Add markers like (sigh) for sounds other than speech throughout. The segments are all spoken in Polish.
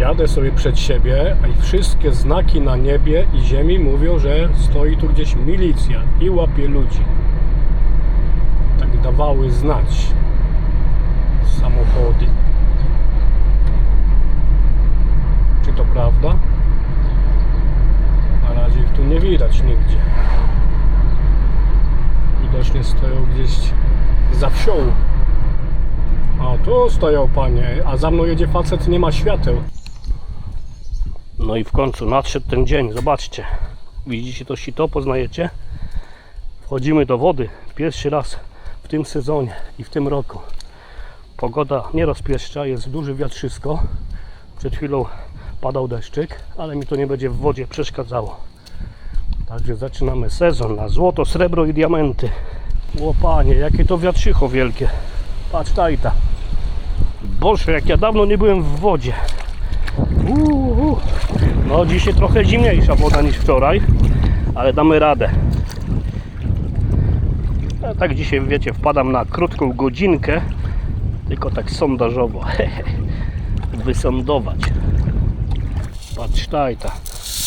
Jadę sobie przed siebie i wszystkie znaki na niebie i ziemi mówią, że stoi tu gdzieś milicja i łapie ludzi. Tak dawały znać samochody. Czy to prawda? Na razie ich tu nie widać nigdzie. Widocznie stoją gdzieś za wsią. A tu stoją panie, a za mną jedzie facet, nie ma świateł. No i w końcu nadszedł ten dzień, zobaczcie. Widzicie to sito, poznajecie? Wchodzimy do wody pierwszy raz w tym sezonie i w tym roku. Pogoda nie rozpieszcza, jest duży wiatrzysko. Przed chwilą padał deszczyk, ale mi to nie będzie w wodzie przeszkadzało. Także zaczynamy sezon na złoto, srebro i diamenty. Łopanie, jakie to wiatrzycho wielkie. Patrz tajta. Boże, jak ja dawno nie byłem w wodzie. Uuu. No dzisiaj trochę zimniejsza woda niż wczoraj, ale damy radę. Ja tak dzisiaj, wiecie, wpadam na krótką godzinkę, tylko tak sondażowo. (laughs) Wysądować. Patrz tajta.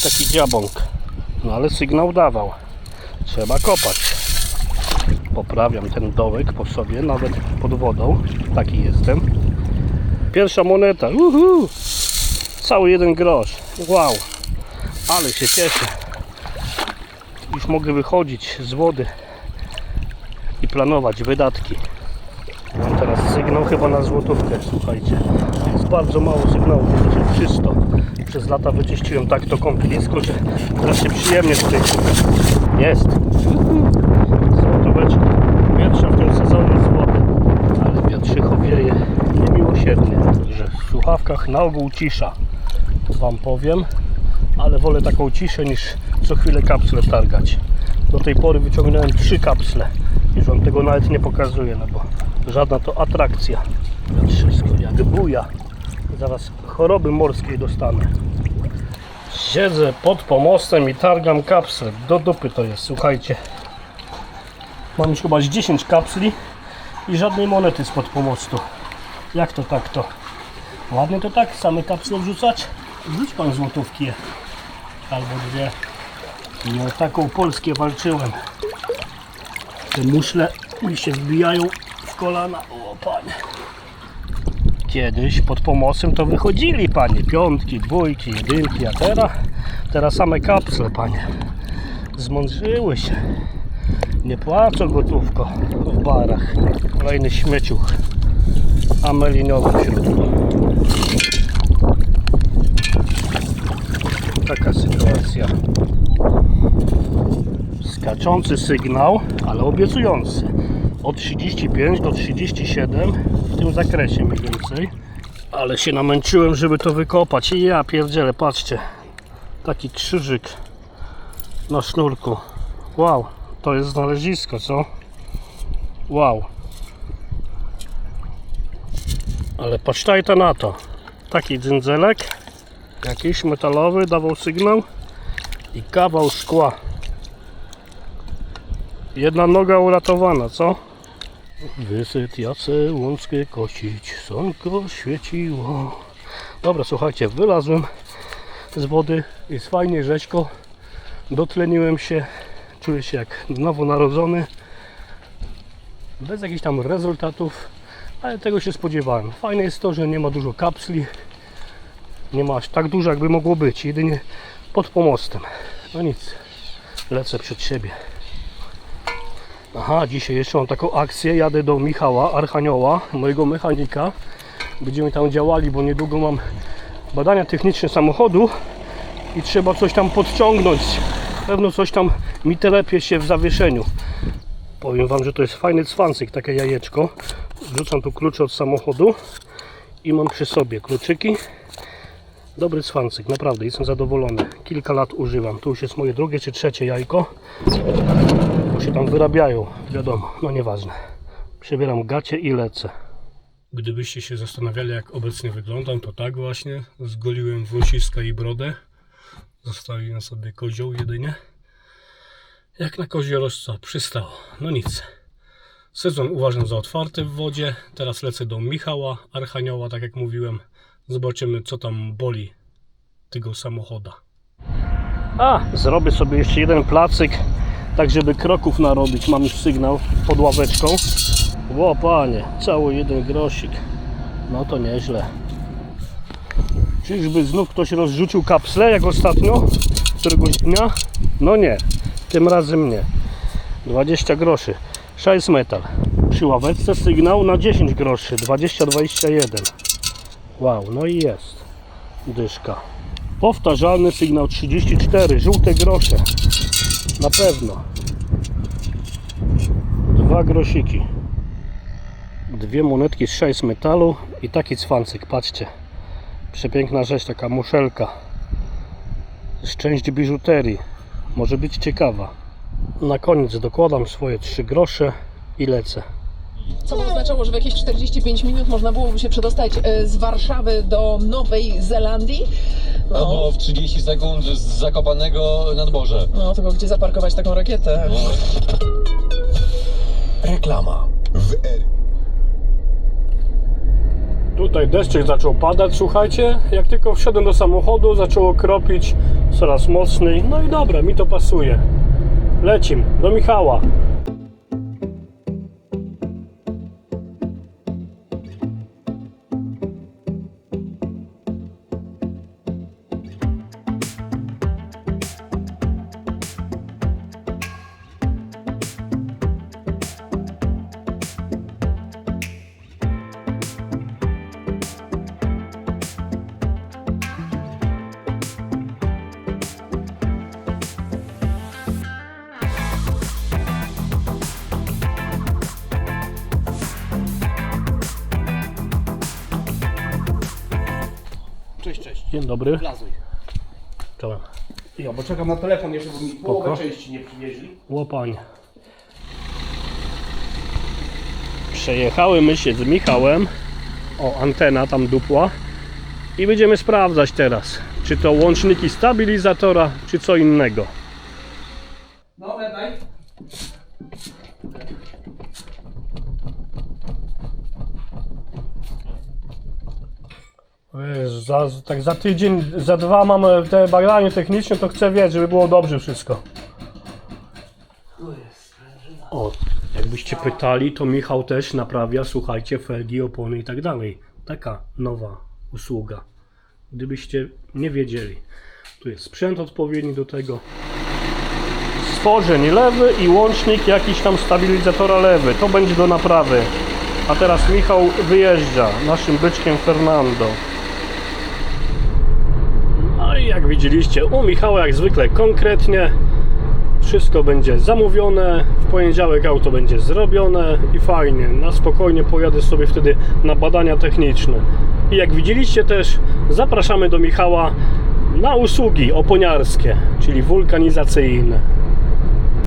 Taki dziabąk. No ale sygnał dawał. Trzeba kopać. Poprawiam ten dołek po sobie, nawet pod wodą. Taki jestem. Pierwsza moneta. Uhu. Cały jeden grosz. Wow. Ale się cieszę. Już mogę wychodzić z wody i planować wydatki. Mam teraz sygnał chyba na złotówkę, słuchajcie. Jest bardzo mało sygnałów, jest czysto. Przez lata wyczyściłem tak to kąpielisko, że się przyjemnie tutaj. Jest. Złotóweczka. Pierwsza w tym sezonie z wody. Ale wiatrzycho wieje niemiłosiernie, że w słuchawkach na ogół cisza. Wam powiem. Ale wolę taką ciszę niż co chwilę kapsle targać. Do tej pory wyciągnąłem trzy kapsle. Już wam tego nawet nie pokazuję, no bo żadna to atrakcja. Wszystko jak buja. Zaraz choroby morskiej dostanę. Siedzę pod pomostem i targam kapsle. Do dupy to jest, słuchajcie. Mam już chyba z 10 kapsli i żadnej monety spod pomostu. Jak to tak to? Ładnie to tak, same kapsle wrzucać? Wrzuć pan złotówki albo dwie. No taką polskie walczyłem. Te muszle mi się wbijają w kolana. O panie. Kiedyś pod pomostem to wychodzili panie. Piątki, dwójki, jedynki, a teraz, teraz same kapsle panie. Zmądrzyły się. Nie płacą gotówko w barach. Kolejny śmieciuch. Ameliniowy w Taka sytuacja. Skaczący sygnał, ale obiecujący. Od 35 do 37 w tym zakresie mniej więcej. Ale się namęczyłem, żeby to wykopać. I ja pierdzielę, patrzcie. Taki krzyżyk na sznurku. Wow, to jest znalezisko, co? Wow. Ale patrztajta na to. Taki dzyndzelek, jakiś metalowy, dawał sygnał i kawał szkła. Jedna noga uratowana, co? Wysyt jace łąckie kosić, słonko świeciło. Dobra, słuchajcie, wylazłem z wody, jest fajnie rzeźko, dotleniłem się, czuję się jak nowonarodzony, bez jakichś tam rezultatów, ale tego się spodziewałem. Fajne jest to, że nie ma dużo kapsli, nie ma aż tak dużo jakby mogło być, jedynie pod pomostem. No nic, lecę przed siebie. Aha, dzisiaj jeszcze mam taką akcję. Jadę do Michała Archanioła, mojego mechanika. Będziemy tam działali, bo niedługo mam badania techniczne samochodu i trzeba coś tam podciągnąć. Pewno coś tam mi telepie się w zawieszeniu. Powiem Wam, że to jest fajny cwancyk, takie jajeczko. Wrzucam tu klucze od samochodu i mam przy sobie kluczyki. Dobry cwancyk, naprawdę jestem zadowolony. Kilka lat używam. Tu już jest moje drugie czy trzecie jajko bo się tam wyrabiają, wiadomo, no nieważne. Przebieram gacie i lecę. Gdybyście się zastanawiali, jak obecnie wyglądam, to tak właśnie. Zgoliłem wąsiska i brodę. Zostawiłem sobie kozioł jedynie. Jak na koziorożca przystało. No nic. Sezon uważam za otwarty w wodzie. Teraz lecę do Michała, Archanioła, tak jak mówiłem. Zobaczymy, co tam boli tego samochoda. A, zrobię sobie jeszcze jeden placyk, tak żeby kroków narobić. Mam już sygnał pod ławeczką. Ło, panie, cały jeden grosik. No to nieźle. Czyżby znów ktoś rozrzucił kapsle jak ostatnio? Któregoś dnia? No nie, tym razem nie. 20 groszy. Szajs metal. Przy ławeczce sygnał na 10 groszy. 20-21. Wow, no i jest. Dyszka. Powtarzalny sygnał 34. Żółte grosze. Na pewno. Dwa grosiki. Dwie monetki z szajs metalu i taki cwancyk. Patrzcie. Przepiękna rzecz, taka muszelka. Z części biżuterii. Może być ciekawa. Na koniec dokładam swoje 3 grosze i lecę. Co by oznaczało, że w jakieś 45 minut można byłoby się przedostać e, z Warszawy do Nowej Zelandii? No, Albo w 30 sekund z Zakopanego na dworze. no tylko gdzie zaparkować taką rakietę? Reklama. W R. Tutaj deszczyk zaczął padać, słuchajcie. Jak tylko wszedłem do samochodu, zaczęło kropić coraz mocniej. No i dobra, mi to pasuje. Lecim do Michała. Dzień dobry. Plazuj. Czołem. Jo, bo czekam na telefon jeszcze, bo mi połowę części nie przywieźli. Łopanie. Przejechały się z Michałem. O, antena tam dupła. I będziemy sprawdzać teraz, czy to łączniki stabilizatora, czy co innego. Wiesz, za, tak za tydzień, za dwa mamy te badanie techniczne, to chcę wiedzieć, żeby było dobrze wszystko. O, jakbyście pytali, to Michał też naprawia, słuchajcie, felgi, opony i tak dalej. Taka nowa usługa. Gdybyście nie wiedzieli. Tu jest sprzęt odpowiedni do tego. Stworzeń lewy i łącznik jakiś tam stabilizatora lewy. To będzie do naprawy. A teraz Michał wyjeżdża naszym byczkiem Fernando. Jak widzieliście, u Michała jak zwykle konkretnie wszystko będzie zamówione, w poniedziałek auto będzie zrobione i fajnie, na spokojnie pojadę sobie wtedy na badania techniczne. I jak widzieliście też, zapraszamy do Michała na usługi oponiarskie, czyli wulkanizacyjne.